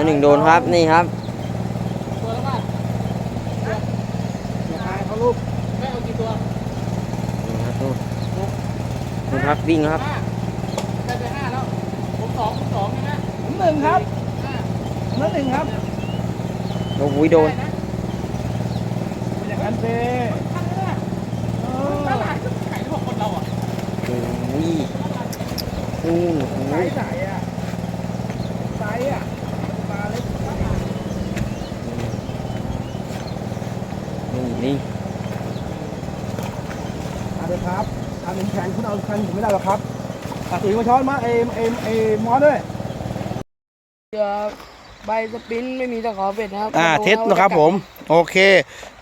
แล้วหนึ่งโดนครับนี่ครับตัวละบาทอย่าอายเขาลูกไม่เอากี่ตัวนี่ครับนู่นนู่นครับวิ่งแล้วครับห้าได้ไปห้าแล้วผมสองผมสองใช่ไหมผมหนึ่งครับห้านั่นหนึ่งครับโอ้โหโดนได้ะไม่อย่างนั้นเซ่ท่านเนี่ยเอตอลาดก็ขายทั่วคนเราอะโอ้โหนู่นโอ้โห ไซส์ไหนอะไซส์อะปลาเล็ก นี่นี่ เอาเลยครับทำ เป็นแข็งคุณเอาคันผมไม่ได้หรอกครับอะตุ๋ยมาช้อนมาเอ็มเอ็มเอ็มมอสด้วยเรือใบสปรินท์ไม่มีตะขอเป็ดนะครับอ่ามาดูเท็จนะครับผม โอเค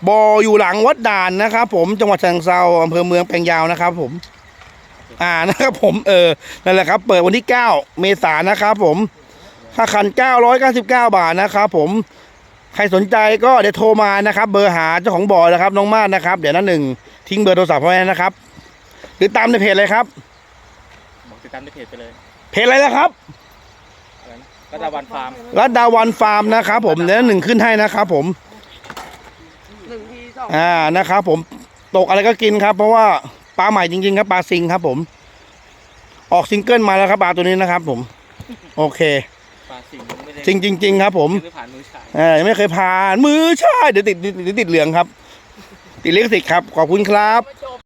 บออยู่หลังวัดด่านนะครับผมจังหวัดฉะเชิงเซาอำเภอเมืองแปลงยาวนะครับผม อ่านะครับผมเออนั่นแหละครับ เปิดวันที่ 9 เมษายนนะครับผมค่าคัน 999 บาทนะครับผมใครสนใจก็เดี๋ยวโทรมานะครับ เบอร์หาเจ้าของบ่อนะครับน้องมาดนะครับ เดี๋ยวนั้นหนึ่งทิ้งเบอร์โทรศัพท์ไว้นะครับ หรือตามในเพจเลยครับ บอกติดตามในเพจไปเลยเพจอะไรนะครับก็ดาวันฟาร์ม รัดดาวันฟาร์มนะครับผมเดี๋ยวนั้นหนึ่งขึ้นให้นะครับผม หนึ่งทีสองอ่านะครับผมตกอะไรก็กินครับ เพราะว่าปลาใหม่จริงๆครับปลาซิงครับผม ออกซิงเกิลมาแล้วครับปลาตัวนี้นะครับผม โอเค ปลาสิงห์ไม่ได้จริงจริง ๆ ครับ ผมไม่ผ่านมือชาย เออยังไม่เคยผ่านมือใช่เดี๋ยวติดเดี๋ยวติดเหลืองครับ ติดลิขสิทธิ์ครับ ขอบคุณครับครับ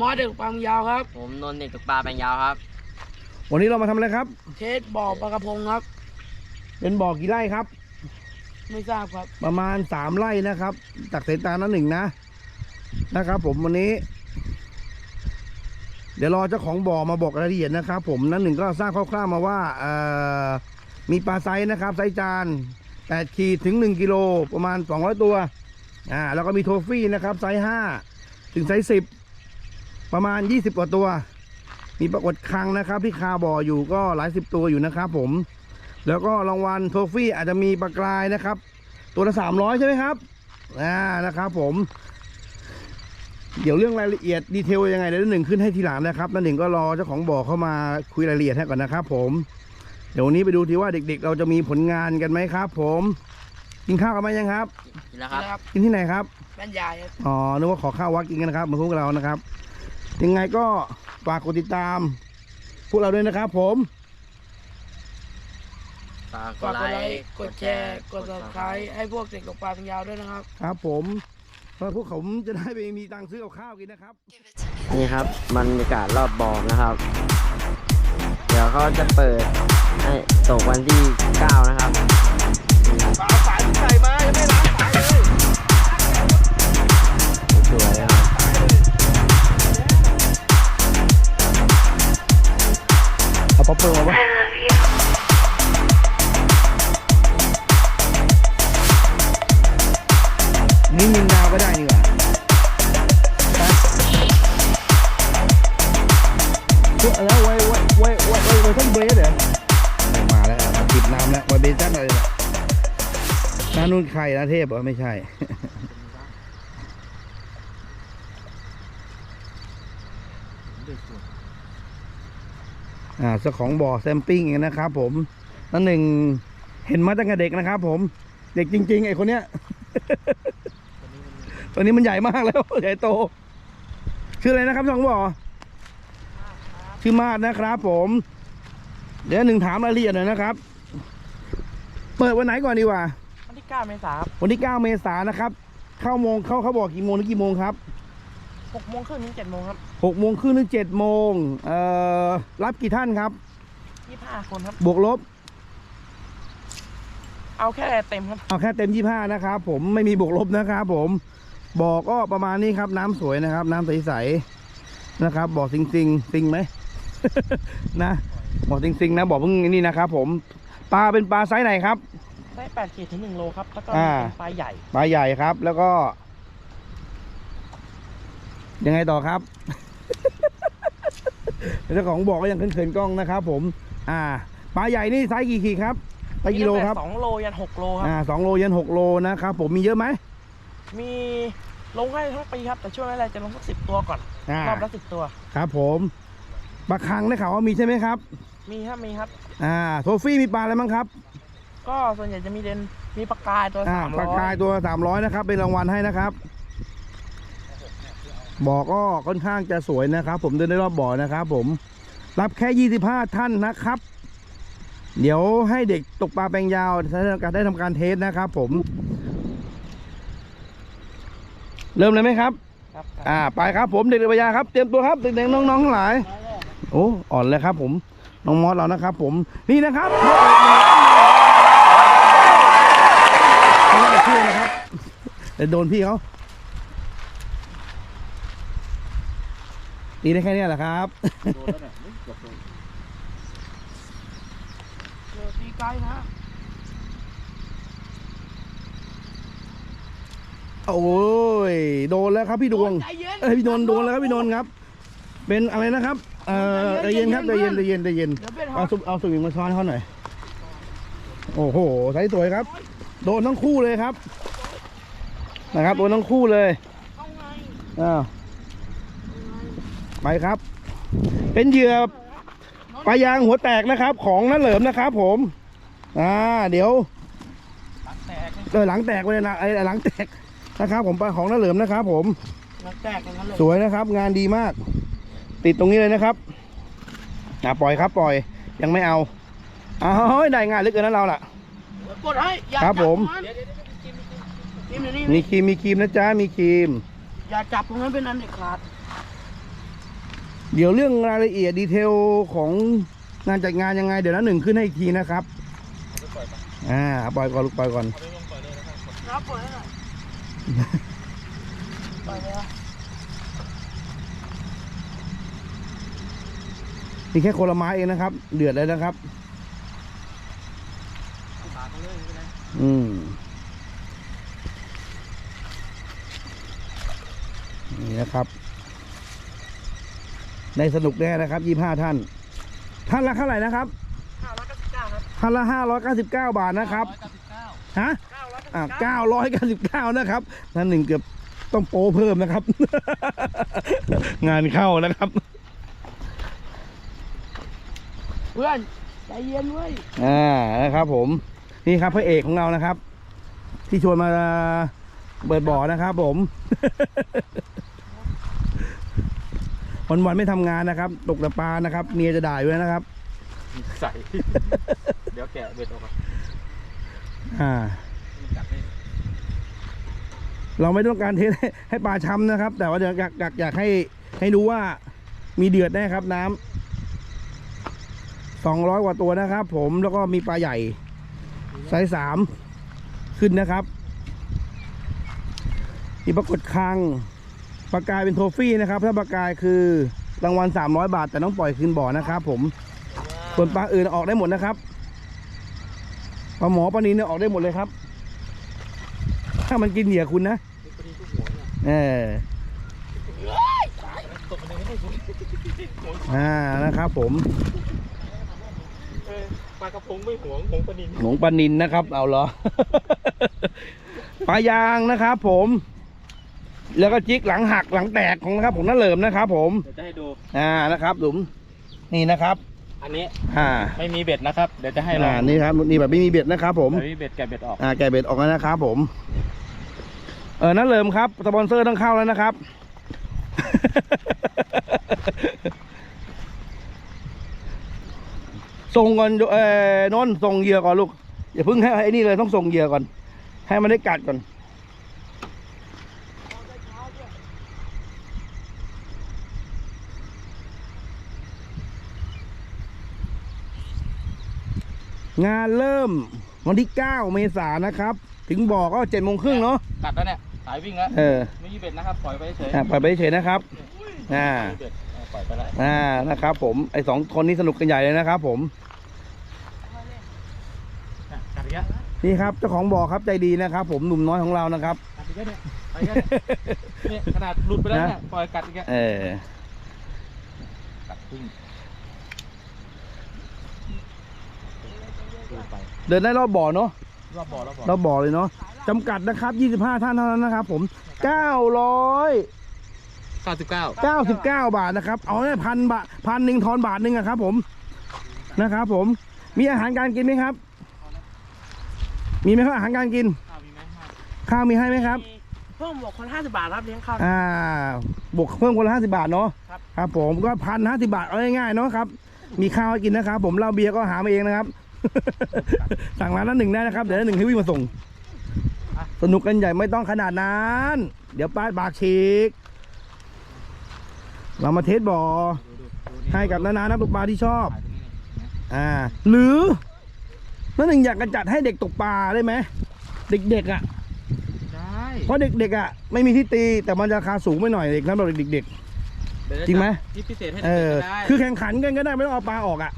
มมอสเด็กปางยาวครับ ผมนนท์เด็กตกปลาแปลงยาวครับ วันนี้เรามาทำอะไรครับ เทสบ่อปลากระพงครับ เป็นบ่อกี่ไร่ครับ ไม่ทราบครับ ประมาณสามไร่นะครับจากสายตานั้นหนึ่งนะ นะครับ ผมวันนี้ เดี๋ยวรอเจ้าของบ่อมาบอกรายละเอียดนะครับ ผมนั้นหนึ่งก็ทราบคร่าวๆมาว่าเอ่อมีปลาไซส์นะครับ ไซส์จานแปดขีดถึงหนึ่งกิโลประมาณสองร้อยตัว อ่าแล้วก็มีโทฟี่นะครับ ไซส์ห้าถึงไซส์สิบ ประมาณยี่สิบกว่าตัว มีปรากฏครังนะครับ ที่คาบ่ออยู่ก็หลายสิบตัวอยู่นะครับผม แล้วก็รางวัลโทฟี่อาจจะมีปลากรายนะครับ ตัวละสามร้อยใช่ไหมครับอ่านะครับผม เดี๋ยวเรื่องรายละเอียดดีเทลยังไงเดี๋ยวหนึ่งขึ้นให้ทีหลังนะครับนั่นหนึ่งก็รอเจ้าของบ่อเข้ามาคุยรายละเอียดให้ก่อนนะครับ ผมเดี๋ยววันนี้ไปดูทีว่าเด็กๆ เราจะมีผลงานกันไหมครับ ผมกินข้าวกันไหมยังครับนี่แหละครับนะครับ กินที่ไหนครับ บ้านใหญ่ครับ อ๋อ นึกว่าขอข้าววัดกินกันนะครับเหมาพวกเรานะครับ ยังไงก็ฝากกดติดตาม พวกเราด้วยนะครับผม ฝากกฝาดกไลกดไลค์ค์กดแชร์กด subscribe ให้พวกเด็กตกปลาเป็นยาวด้วยนะครับ ครับผมเพื่อพวกผมจะได้ไปมีตังค์ซื้อกับข้าวกินนะครับ นี่ครับบรรยากาศรอบบ่อนะครับ เดี๋ยวเขาจะเปิดให้ตกวันที่ 9 นะครับนี่ครับปลาสายใส่มายังไม่ล้างสายเลย สวยนะครับ ป๊อปเปอร์มาวะนี่มินนาวก็ได้นี่หว่าไปแล้วไว้ไว้ไว้ไว้ไว้ไว้ท่านเบรสเหรอมาแล้วเอาปิดน้ำแล้วไว้เบรสจันอะไรเนี่ยน้านุ่นใครนะเทพเหรอไม่ใช่อ่าเจ้าของบ่อแซมปิ้งเองนะครับผมนั่นหนึ่งเห็นมาตั้งแต่เด็กนะครับผม เด็กจริง ๆ ไอ้คนเนี้ยตัวนี้มันใหญ่มากแล้วใหญ่โต ชื่ออะไรนะครับเจ้าของบ่อชื่อมาดนะครับ ผม เดี๋ยวหนึ่งถามรายละเอียดหน่อยนะครับ เปิดวันไหนก่อนดีกว่าวันที่ 9 เมษายนวันที่ 9 เมษายนนะครับ เข้าโมงเข้าเขาบอกกี่โมงถึงกี่โมงครับ 6โมงครึ่งถึง7โมงครับ6โมงครึ่งถึง7โมงเอ่อรับกี่ท่านครับ25คนครับ บวกลบ เอาแค่เต็มครับ เอาแค่เต็มยี่ห้านะครับผมไม่มีบวกลบนะครับผม บ่อก็ประมาณนี้ครับ น้ำสวยนะครับ น้ำใสๆนะครับ บ่อซิงซิงซิงไหม นะ บ่อซิงซิงนะบ่อเพิ่งนี่นะครับผม ปลาเป็นปลาไซส์ไหนครับ ได้8ขีดถึง1โลครับ แล้วก็อ่า เป็นปลาใหญ่ ปลาใหญ่ครับ แล้วก็ ยังไงต่อครับ เจ้าของบอกก็ยังเขินๆกล้องนะครับผม อ่าปลาใหญ่นี่ไซส์กี่ขีดครับไซส์กิโลครับสองโลยันหกโลครับอ่าสองโลยันหกโลนะครับผมมีเยอะไหมมีลงให้ทั้งปีครับแต่ช่วงแรกๆจะลงสักสิบตัวก่อนอ่ารอบละสิบตัวครับ ผมปลาคังได้ข่าวว่ามีใช่ไหมครับ มีครับมีครับ อ่าโทฟี่มีปลาอะไรบ้างครับ ก็ส่วนใหญ่จะมีเดนมีปลากายตัวอ่าสามปร้ลาอยกายตัวสามร้อยนะครับเป็นรางวัลให้นะครับ บ่อก็ค่อนข้างจะสวยนะครับ ผมเดินได้รอบบ่อนะครับ ผมรับแค่ 25 ท่านนะครับ เดี๋ยวให้เด็กตกปลาแปลงยาวได้ทำการได้ทำการเทสนะครับ ผม เริ่มเลยไหมครับครับอ่าไปครับผมเด็กๆปัญญาครับเตรียมตัวครับเด็กๆน้องๆทั้งหลายโอ้อ่อนเลยครับ ผมน้องมอสเรานะครับ ผมนี่นะครับไม่น่าเชื่อนะครับแต่โดนพี่เขา ตีได้แค่เนี้ยแหละครับ โดนแล้วเนี่ยเฮ้ยเกือบโดนเจอตีไกลนะโอ้ยโดนแล้วครับพี่ดวง ใจเย็นเอ้ยพี่นนท์โดนแล้วครับพี่นนท์ครับ เป็นอะไรนะครับ เอ่อใจเย็นครับใจเย็นใจเย็นใจเย็น เดี๋ยวเป็นฮอเอาตสุเอาสวิงมาช้อนเขาหน่อย โอ้โหใช้สวยครับ โดนทั้งคู่เลยครับ นะครับ โดนทั้งคู่เลย เอาไงอ้าว ไปครับ เป็นเหยื่อปลายางหัวแตกนะครับ ของน้าเหลิมนะครับผม อ่า เดี๋ยวแตกเออหลังแตกไปเลยนะไอ้หลังแตกนะครับผมปลาของน้าเหลิมนะครับ ผมนักแตกกันนั้นเลยสวยนะครับ งานดีมาก ติดตรงนี้เลยนะครับอะปล่อยครับปล่อยยังไม่เอาอ้าวได้งานเหลือเกินนะเราล่ะกดให้อย่าครับจัผมนจิ้มอยู่นี่มีครีมมีครีมนะจ๊ะมีครีม อย่าจับตรงนั้นเป็นอันเด็ดขาด เดี๋ยวเรื่องรายละเอียดดีเทลของงานจัดงานยังไง เดี๋ยวนะหนึ่งขึ้นให้อีกทีนะครับอ่าปล่อยก่อนลูกปล่อยก่อนรับปล่อยหน่อยปล่อยเลยนี่แค่คนละไม้เองนะครับ เดือดเลยนะครับอืมนี่นะครับ ได้สนุกแน่นะครับยี่ห้าท่าน ท่านละเท่าไหร่นะครับห้าร้อยเก้าสิบเก้าครับท่านละห้าร้อยเก้าสิบเก้าบาทนะครับฮะเก้าร้อยอ่าเก้าเก้าร้อยเก้าสิบเก้านะครับนั่นหนึ่งเกือบต้องโปรเพิ่มนะครับ งานเข้านะครับ เพื่อนใจเย็นเว้ยอ่านะครับ ผมนี่ครับพระเอกของเรานะครับ ที่ชวนมาเปิดบ่อนะครับ ผม วันวันๆไม่ทำงานนะครับ ตกแต่ปลานะครับ เมียจะด่าอยู่แล้วนะครับ ใส่ เดี๋ยวแกะเบ็ดออกมาอ่า จับให้เราไม่ต้องการเทสให้ให้ปลาช้ำนะครับ แต่ว่าเดี๋ยวอยากอยากอยากให้ให้รู้ว่ามีเดือดแน่ครับน้ำสองร้อยกว่าตัวนะครับ ผมแล้วก็มีปลาใหญ่ไซส์สามขึ้นนะครับ มีปรากฏคัง ปลากายเป็นโทฟี่นะครับ ถ้าปลากายคือรางวัลสามร้อยบาท แต่ต้องปล่อยคืนบ่อนะครับผมส่วนปลาอื่นออกได้หมดนะครับปลาหมอปลานินเนี่ยออกได้หมดเลยครับ ถ้ามันกินเหยื่อคุณนะเอออ่านะครับ ผมเออปลากระพงไม่หวงหวงปลานินหลงปลานินนะครับ เอาเหรอปลายางนะครับ ผม แล้วก็จิกหลังหักหลังแตกของนะครับผมน่าเหลิมนะครับ ผมเดี๋ยวจะให้ดู อ่านะครับหลุมนี่นะครับ อันนี้อ่าไม่มีเบ็ดนะครับ เดี๋ยวจะให้ลออ่างนี่ครับนี่แบบไม่มีเบ็ดนะครับ ผมไม่มีเบ็ดแกะเบ็ดออก อ่าแกะเบ็ดออกแล้วนะครับ ผม เออน่าเหลิมครับสปอนเซอร์ต้องเข้าแล้วนะครับ ส่งก่อนเอ่อนนท์ส่งเหยื่อก่อนลูกอย่าเพิ่งให้ไอ้นี่เลยต้องส่งเหยื่อก่อน ให้มันได้กัดก่อน งานเริ่มวันที่ 9 เมษายนนะครับ ถึงบอกก็เจ็ดโมงครึ่งเนาะกัดแล้วเนี่ยสายวิ่งแล้วเออไม่มีเบ็ดนะครับปล่อยไปเฉยอะปล่อยไปเฉยๆนะครับอ่าไม่มีเบ็ดเอาปล่อยไปแล้วอ่านะครับ ผมไอสองคนนี้สนุกกันใหญ่เลยนะครับ ผมอะกัดอีกแล้วนี่ครับเจ้าของบ่อครับใจดีนะครับ ผมหนุ่มน้อยของเรานะครับ กัดอีกแล้วเนี่ยไปอีกแล้วเนี่ยเนี่ยขนาดหลุดไปแล้วเนี่ยปล่อยกัดอีกแล้วเออ กัดพึ่ง ดูไป เดินได้รอบบ่อเนาะรอบบ่อรอบบ่อรอบบ่อเลยเนาะจำกัดนะครับ 25 ท่านเท่านั้นนะครับ ผม 900 เก้าสิบเก้า99 บาทนะครับ เอาได้พันบาทพันหนึ่งทอนบาทหนึ่งอะครับ ผมนะครับ ผม มีอาหารการกินไหมครับ มีไหมครับอาหารการกิน ข้าวมีไหมข้าวข้าวมีให้ไหมครับ เพิ่มบอกคนห้าสิบบาทครับเลี้ยงข้าว อ่า บวกเพิ่มคนละห้าสิบาทเนาะครับครับ ผมก็พันห้าสิบาทเอาง่ายๆเนาะครับ มีข้าวให้กินนะครับ ผมเหล้าเบียร์ก็หามาเองนะครับ สั่งร้านละหนึ่งได้นะครับ เดี๋ยวละหนึ่งให้วิ่งมาส่ง สนุกกันใหญ่ไม่ต้องขนาดนั้น เดี๋ยวป้ายบากฉีก เรามาเทสบ่อดูดูดูนี่ให้กับนานานักตกปลาที่ชอบถ่ายตรงนี้นี่เห็นไหมอ่า หรือนั่นหนึ่งอยากจะจัดให้เด็กตกปลาได้ไหม เด็กๆอะได้เพราะเด็กๆอะไม่มีที่ตีแต่มันราคาสูงไปหน่อยเด็กสำหรับเด็กเดี๋ยวจริงไหมที่พิเศษให้ๆเอเด็กอๆก็ได้คือแข่งขันกันก็ได้ไม่ต้องเอาปลาออกอะ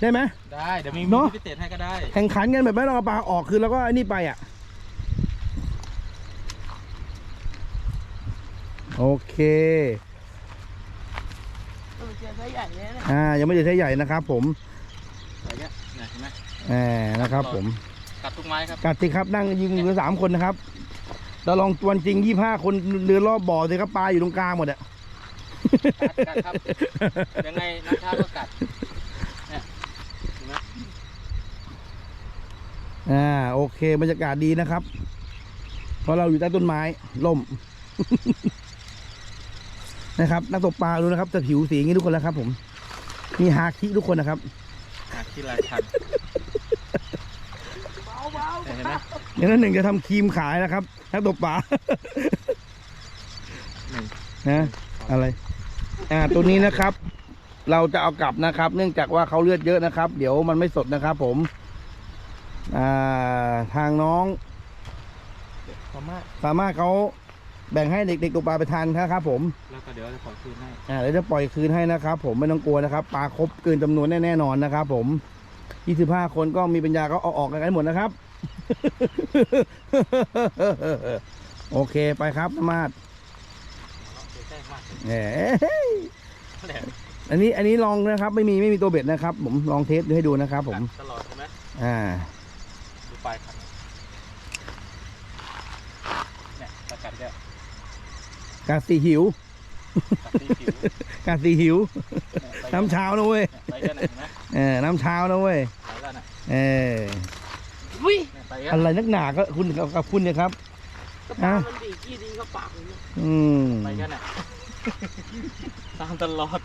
ได้ไหม ได้เดี๋ยวมีเนอะที่พิเศษให้ก็ได้แข่งขันกันแบบไม่ต้องเอาปลาออกคือแล้วก็ไอ้นี่ไปอะ โอเค เออเจอไซส์ใหญ่เลยนะอ่า ยังไม่ได้ใช้ใหญ่นะครับผมใส่เนี้ยเนี่ยเห็นไหมแหมนะครับผม กัดทุกไม้ครับกัดสิครับนั่งยิงเหลือสามคนนะครับ เราลองตวนจริงยี่ห้าคนเรือรอบบ่อสิครับปลาอยู่ตรงกลางหมดอะ กัดกัดครับยังไงนักท่าก็กัด เนี่ยเห็นไหม อ่าโอเคบรรยากาศดีนะครับ เพราะเราอยู่ใต้ต้นไม้ล่ม นะครับ นักตกปลาดูนะครับจะผิวสีอย่างนี้ทุกคนแล้วครับ ผม มีฮาคิทุกคนนะครับกัดที่ลายชันเบาเบาเห็นไหมอย่างนั้นหนึ่งจะทำครีมขายนะครับ นักตกปลา หนึ่งนะอะไร อ่า ตัวนี้นะครับ เราจะเอากลับนะครับ เนื่องจากว่าเขาเลือดเยอะนะครับ เดี๋ยวมันไม่สดนะครับ ผม อ่าทางน้องสามารถสามารถเขาแบ่งให้เด็กๆตกปลาไปทานนะครับผม แล้วก็เดี๋ยวจะปล่อยคืนให้อ่าเดี๋ยวจะปล่อยคืนให้นะครับ ผมไม่ต้องกลัวนะครับปลาครบเกินจำนวนแน่ๆนอนนะครับ ผม25คนก็มีปัญญาก็เอาออกกันหมดนะครับ โอเคไปครับน้ำมาดเดี๋ยวแจ้งมากแหมแหละอันนี้อันนี้ลองนะครับ ไม่มีไม่มีตัวเบ็ดนะครับ ผมลองเทสดูให้ดูนะครับ ผมกัดตลอดใช่ไหมอ่าดู ปลายคันเนี่ยตะกัดเนี่ยกาสีหิวกัดที่ผิวกาสีหิว เนี่ยไปน้ำเช้านะเว้ยเนี่ยไปกันนะเห็นไหมเออน้ำเช้านะเว้ยไปแล้วนะเออวิเนี่ยไปกันอะไรนักหนาก็คุณกับกับคุณเนี่ยครับ กระเป๋ามันดีกี้ดีเข้าปากเลยเนี่ยอืมไปกันน่ะตามตลอด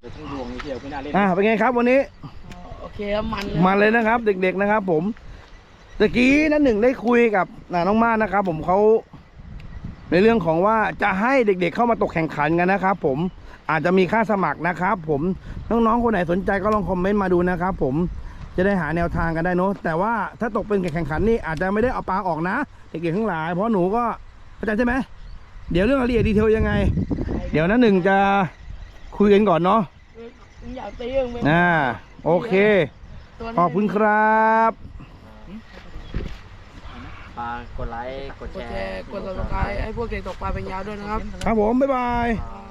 เดี๋ยวต้องดวงนี่เที่ยวไม่น่าเล่นอ่าเป็นไงครับวันนี้อ๋อโอ เคครับมันเลยมาเลยนะครับ เด็ก ๆนะครับ ผมตะกี้นั่นหนึ่งได้คุยกับน่ะน้องมานะครับ ผมเขาในเรื่องของว่าจะให้เด็ก ๆ เข้ามาตกแข่งขันกันนะครับ ผมอาจจะมีค่าสมัครนะครับ ผมน้องๆคนไหนสนใจก็ลองคอมเมนต์มาดูนะครับ ผมจะได้หาแนวทางกันได้เนอะแต่ว่าถ้าตกเป็นแข่งขันนี่อาจจะไม่ได้เอาปลาออกนะเด็กๆทั้งหลาย เพราะหนูก็เข้าใจใช่ไหมเดี๋ยวเรื่องรายละเอียดดีเทลยังไง เดี๋ยวนั้นหนึ่งจะคุยกันก่อนเนาะมึงอยากตีเองไหม อ่า โอเคตัวนี้ขอบคุณครับปลากดไลค์กดกดแชแชร์ร์กดซับสไครต์ให้พวกเด็กตกปลาเป็นยาวด้วยนะครับ ครับผม บ๊ายบายอ่า